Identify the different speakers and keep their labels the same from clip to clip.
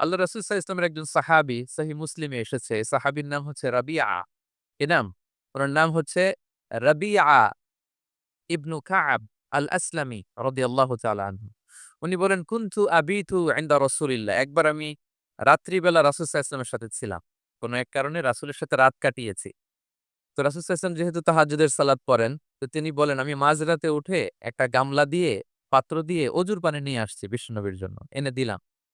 Speaker 1: আল্লাহ রাসূল সাল্লাল্লাহু আলাইহি ওয়াসাল্লামের একজন সাহাবী সহিহ মুসলিমে এসেছে। সাহাবীর নাম হচ্ছে রাবিআ। কি নাম? উনার নাম হচ্ছে রাবিআ ইবনু কাআব আল আসলামি তাআলা আনহু। উনি বলেন কুনতু আবিতু ইনদা রাসূলিল্লাহ। একবার আমি রাত্রিবেলা রাসূল সাল্লাল্লাহু আলাইহি ওয়াসাল্লামের সাথে ছিলাম। কোন এক কারণে রাসূলের সাথে রাত কাটিয়েছি। তো রাসূল সাল্লাল্লাহু আলাইহি ওয়াসাল্লাম যেহেতু তাহাজ্জুদের সালাদ পড়েন, তো তিনি বলেন আমি মাঝরাতে উঠে একটা গামলা দিয়ে পাত্র দিয়ে অজুর পানি নিয়ে আসছি বিশ্বনবীর জন্য। এনে দিলাম।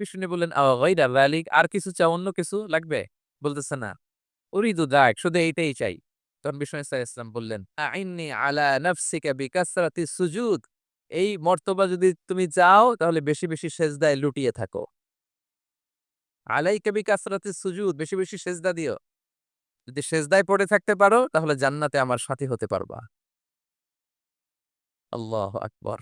Speaker 1: বিষ্ণু বললেন, "আও গায়রা যালিক আর কিছু চাও অন্য কিছু লাগবে?" বলতেছে, "না। উরিদু যাক শুধু এইটাই চাই।" তখন বিষ্ণু ইসা ইসলাম বললেন, "আইন্নি আলা নাফসিকা বিকাসরাতিস সুজুদ।" এই মর্তবা যদি তুমি চাও তাহলে বেশি, বেশি সেজদায় লুটিয়ে থাকো। আলাই আলাইকা বিকাসরাতিস সুজুদ বেশি, বেশি সেজদা দিও। যদি সেজদায় পড়ে থাকতে পারো তাহলে জান্নাতে আমার সাথী হতে পারবা। আল্লাহু আকবার।